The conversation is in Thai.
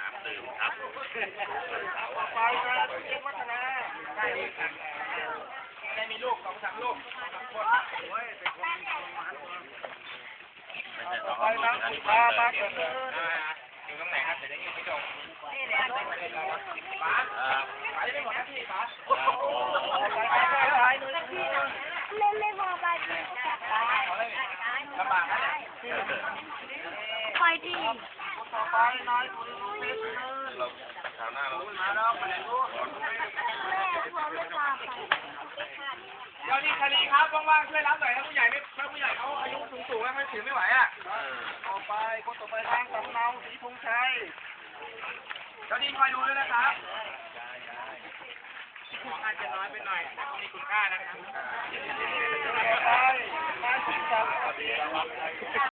น้ำดื่มครับไปครับเรียกวัฒนาได้ได้มีลูกสองสามลูกสามคนเว้ยเป็นคนไม่ใช่น้องลูกนะนี่บ้านเลยอยู่ตรงไหนครับเดี๋ยวได้ยินไม่จบป๋าป๋าจะไม่หมดหน้าที่ป๋าไปไปไปเล่นเล่นมอไซค์ลำบากนะเนี่ย ไปดีต่อไปนายคุณลูกเล็กเลยเราคราวหน้าเรามาแล้วมาแล้วม่พอไม่พาไปเดี๋ยวนี้คดีครับว่างๆช่วยรับหน่อยถ้าผู้ใหญ่ไม่ถ้าผู้ใหญ่เขาอายุสูงๆแล้วไม่ถือไม่ไหวอะต่อไปคนต่อไปทางสำเนาสีพงชัยเดี๋ยวดีคอยดูด้วยนะครับของอาจจะน้อยไปหน่อยแต่ก็มีคุณค่านะครับ